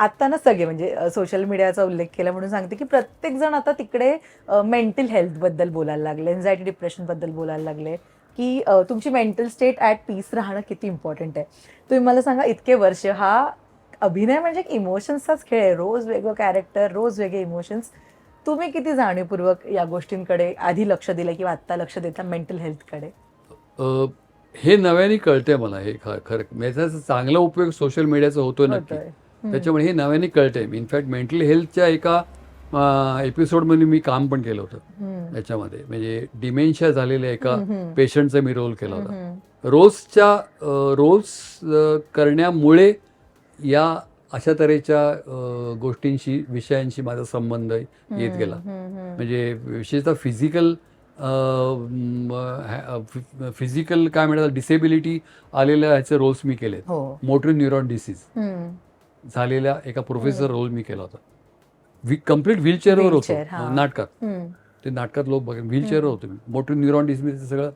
आता ना सगळे म्हणजे सोशल मीडियाचा उल्लेख केला म्हणून सांगते की प्रत्येक जण आता तिकडे मेंटल हेल्थबद्दल बोलायला लागले एन्झायटी डिप्रेशनबद्दल बोलायला लागले की तुमची मेंटल स्टेट ॲट पीस राहणं किती इम्पॉर्टंट आहे. तुम्ही मला सांगा इतके वर्ष हा अभिनय म्हणजे एक इमोशन्सचाच खेळ आहे. रोज वेगळं कॅरेक्टर रोज वेगळे इमोशन्स तुम्ही किती जाणीवपूर्वक या गोष्टींकडे आधी लक्ष दिलं किंवा आत्ता लक्ष देता मेंटल हेल्थकडे हे नव्याने कळतंय मला हे खरं त्याचा चांगला उपयोग सोशल मीडियाचा होतोय नक्की. त्याच्यामुळे हे नव्याने कळतंय इनफॅक्ट मेंटल हेल्थच्या एका एपिसोडमध्ये मी काम पण केलं होतं. याच्यामध्ये म्हणजे डिमेन्शिया झालेल्या एका. पेशंटचा मी रोल केला होता. रोजच्या रोल्स करण्यामुळे या अशा तऱ्हेच्या गोष्टींशी विषयांशी माझा संबंध येत गेला. म्हणजे विशेषतः फिजिकल फिजिकल काय म्हणतात डिसेबिलिटी आलेल्या ह्याचे रोल्स मी केले हो मोटर न्यूरॉन डिसीज. झालेल्या एका प्रोफेसर रोल मी केला होता. कंप्लीट व्हीलचेअरवर होतो. हा. नाटकात. ते नाटकात लोक बघा व्हीलचेअरवर होतो मी. मोटर न्यूरॉन डिसीज सगळं.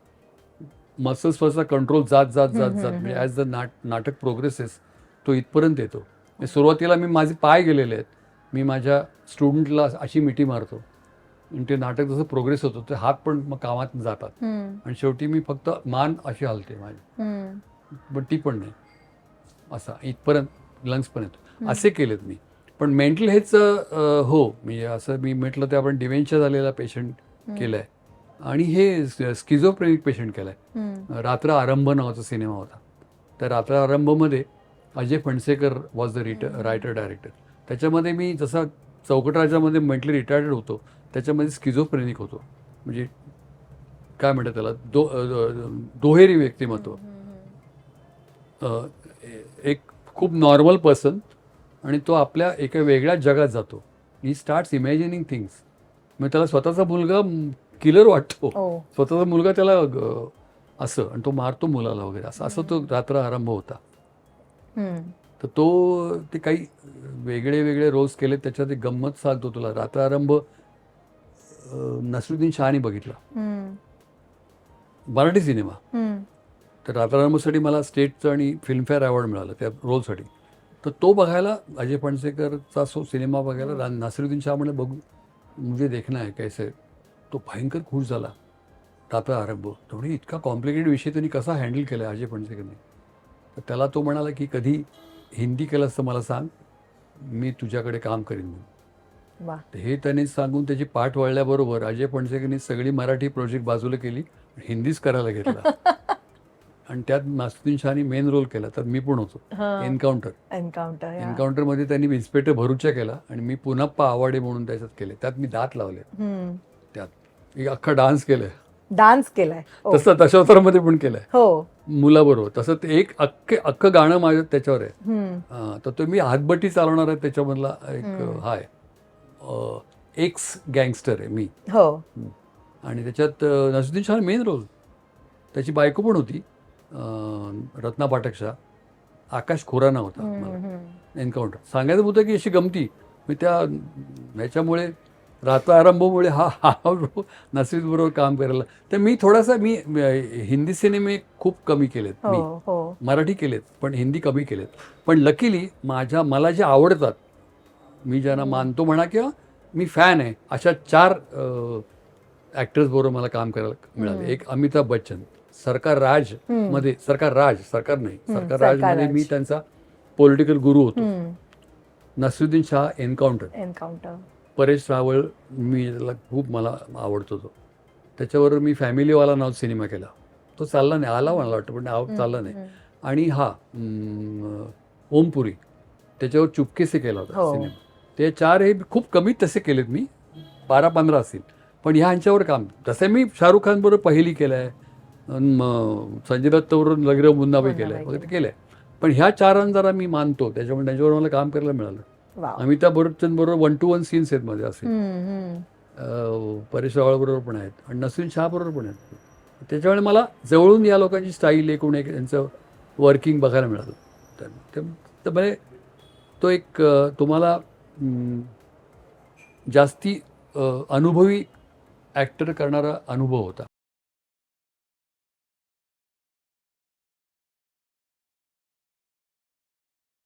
मसल्सवरचा कंट्रोल जात जात जात जात. म्हणजे ॲज द नाट नाटक प्रोग्रेसेस तो इथपर्यंत येतो. म्हणजे सुरुवातीला मी माझे पाय गेलेले आहेत. मी माझ्या स्टुडंटला अशी मिठी मारतो. आणि ते नाटक जसं प्रोग्रेस होतं ते हात पण मग कामात जातात. आणि शेवटी मी फक्त मान अशी हलते माझी. पण ती पण नाही. असा इथपर्यंत. लंग्सपर्यंत असे केलेत मी. पण मेंटल हेल्थचं हो म्हणजे असं मी म्हटलं ते आपण डिमेन्शिया झालेला पेशंट केलं आहे आणि हे स्किझोप्रेनिक पेशंट केलं आहे हम्म. रात्र आरंभ नावाचा सिनेमा होता. त्या रात्र आरंभमध्ये Ajay Phansekar was the writ writer director त्याच्यामध्ये मी जसा चौकट राजामध्ये मेंटली रिटायर्ड होतो त्याच्यामध्ये स्किझोप्रेनिक होतो. म्हणजे काय म्हणतात त्याला दो दोहेरी व्यक्तिमत्व. खूप नॉर्मल पर्सन आणि तो आपल्या एका वेगळ्या जगात जातो. ही स्टार्ट्स इमॅजिनिंग थिंग्स मग त्याला स्वतःचा मुलगा किलर वाटतो. हो. स्वतःचा मुलगा त्याला असं आणि तो मारतो मुलाला वगैरे. असं असं तो रात्र आरंभ होता. हम्म. तर तो ते काही वेगळे वेगळे रोल्स केले त्याच्यात एक गंमत सांगतो तुला. रात्र आरंभ नसरुद्दीन शहानी बघितला. मराठी सिनेमा हम्म. तर रात्रारंभसाठी मला स्टेटचं आणि फिल्मफेअर अवॉर्ड मिळालं त्या रोलसाठी. तर तो बघायला अजय फणसेकरचा सो सिनेमा बघायला रा- नासिरुद्दीन शाह म्हणे बघू मुझे देखना है कैसे. तो भयंकर खुश झाला. रात्र आरंभ तो म्हणे इतका कॉम्प्लिकेटेड विषय त्यांनी कसा हँडल केला अजय फणसेकरने? तर त्याला तो म्हणाला की कधी हिंदी केलं असतं मला सांग मी तुझ्याकडे काम करीन म्हणून. तर हे त्याने सांगून त्याची पाठ वळल्याबरोबर अजय फणसेकरनी सगळी मराठी प्रोजेक्ट बाजूला केली हिंदीच करायला घेतला. आणि त्यात नासुद्दीन शहानी मेन रोल केला तर मी पण होतो. एन्काउंटर एन्काउंटर एन्काउंटरमध्ये त्यांनी इन्स्पेक्टर भरूच्या केला आणि मी पुनप्पा आवाडे म्हणून त्याच्यात केले. त्यात मी दात लावले. त्यात. एक अख्खा डान्स केलाय. डान्स केलाय. ओ. तसं दशावतारामध्ये पण केलंय. हो. मुलाबरोबर. तसं ते एक अख्खे अख्खं गाणं माझ्या त्याच्यावर आहे. तर तो मी हातबट्टी चालवणार आहे त्याच्यामधला एक हा आहे. एक्स गँगस्टर आहे मी. हो. आणि त्याच्यात अ, नसरुद्दीन शाह मेन रोल त्याची बायको पण होती. रत्ना पाठक शाह आकाश खोराना होता मला. एन्काउंटर सांगायचं होतं की अशी गमती. मी त्या ह्याच्यामुळे रात्र आरंभमुळे हा हा नसीबरोबर काम करायला तर मी थोडासा मी हिंदी सिनेमे खूप कमी केलेत. मी हो. हो मराठी केलेत पण हिंदी कमी केलेत. पण लकीली माझ्या मला जे आवडतात मी ज्यांना मानतो म्हणा किंवा मी फॅन आहे अशा चार ॲक्टर्स बरोबर मला काम करायला मिळाले. एक अमिताभ बच्चन सरकार राजमध्ये सरकार राज सरकार नाही. सरकार राजमध्ये. मी त्यांचा पॉलिटिकल गुरु होतो. नसरुद्दीन शाह एन्काउंटर एन्काउंटर परेश रावळ मी त्याला खूप मला आवडतो तो. त्याच्यावर मी फॅमिलीवाला नाव सिनेमा केला. तो चालला नाही आला मला वाटतं पण चालला नाही. आणि हा ओमपुरी त्याच्यावर चुपकेसे केला होता हो. सिनेमा ते चार हे खूप कमी तसे केलेत मी. बारा पंधरा असतील. पण ह्या ह्यांच्यावर काम जसे मी शाहरुख खान बरोबर पहिली केलं आहे संजय दत्तबरोबर लग्न मुन्नाबाई केलं आहे वगैरे केलं. आहे पण ह्या चारांना जरा मी मानतो. त्याच्यामुळे त्यांच्यावर मला काम करायला मिळालं. अमिताभ बच्चन बरोबर वन टू वन सीन्स आहेत मध्ये असे. परेश रावळ बरोबर पण आहेत आणि नसरीन शाह बरोबर पण आहेत. त्याच्यामुळे मला जवळून या लोकांची स्टाईल एकूण एक त्यांचं वर्किंग बघायला मिळालं. तर म्हणजे तो एक तुम्हाला जास्ती अनुभवी ॲक्टर करणारा अनुभव होता.